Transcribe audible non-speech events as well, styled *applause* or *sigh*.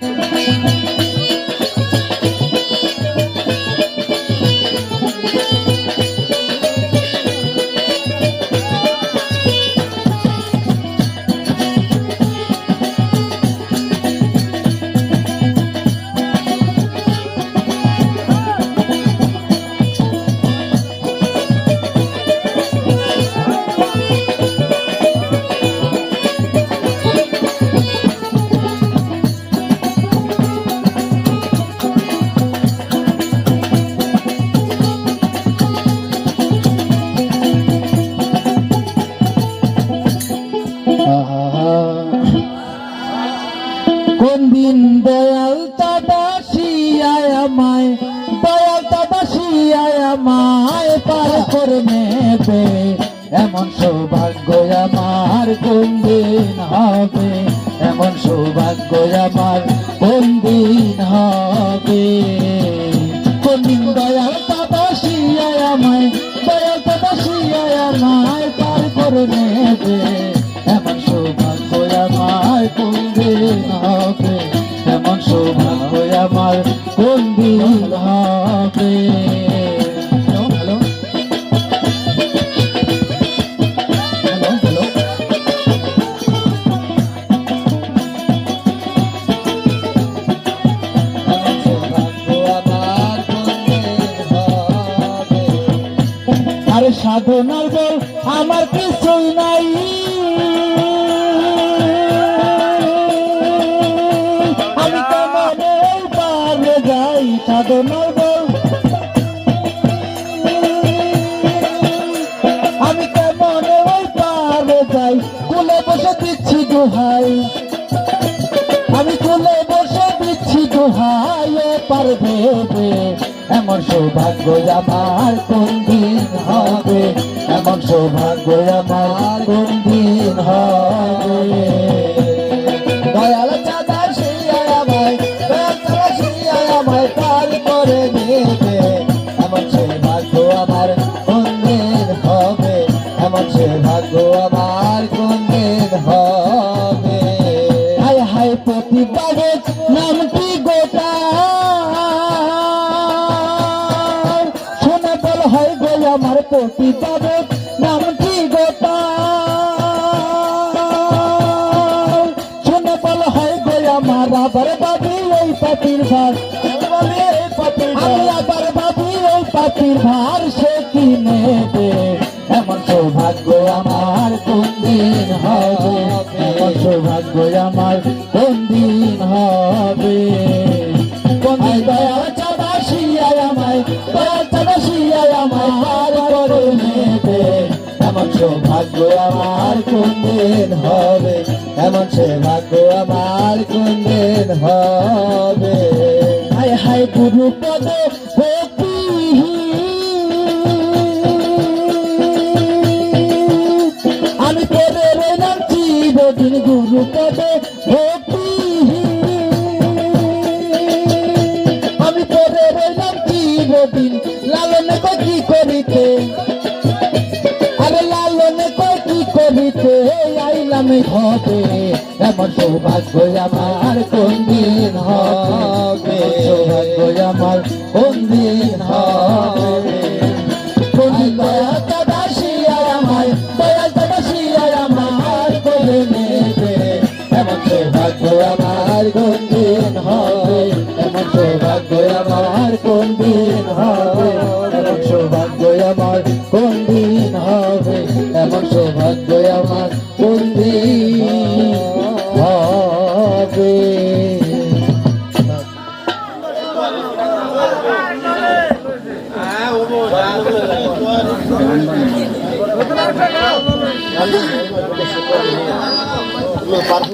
কোন *laughs* দিন দয়াল শিয়ায় আমায়, দয়াল শিয়ায় আমায়, পার করে নেবে এমন সৌভাগ্য আমার কোন দিন হবে এমন সৌভাগ্য আমার কোন দিন হবে কোন দিন দয়াল শিয়ায় আমায় দয়াল শিয়ায় আমায় পার করে নেবে আরে সাধনার বল, আমার কিছুই নাই। আমি কেমনে পারে যাই সাধনার বল। আমি পারে যাই বসে দিচ্ছি দোহাই। আমি কুলে বসে দিচ্ছি দোহাই পারবে এমন সৌভাগ্য আমার এমন সৌভাগ্য আমার কোন দিন হবে। দয়াল চাঁদা শিয়ায় আমায়, দয়াল চাঁদা শিয়ায় আমায় পার করে নেবে এমন সৌভাগ্য আমার কোন দিন হবে। এমন সৌভাগ্য আমার কোন দিন হবে। হায় হায় প্রতিবাদক গোটা। বল হয় গো আমার প্রতিবাদক আবার বাবি ওই পাপির ভার। আমি আবার বাবি ওই পাপির ভার সে কি নেবে? এমন সৌভাগ্য আমার কোন দিন হবে। এমন সৌভাগ্য আমার সৌভাগ্য আমার কোন দিন হবে? এমন সে ভাগ্য আমার কোন দিন হবে? হায় হায় গুরু পদ করিতে আইলাম ঘটে এমন সৌভাগ্য আমার কোন দিন হবে সৌভাগ্য আমার কোন দিন হবে কোন দিন দয়া দাদা শিয়ায় আমায় দয়া দাদা শিয়ায় আমার করে নেবে এমন সৌভাগ্য আমার কোন দিন হবে? এমন পারফেক্ট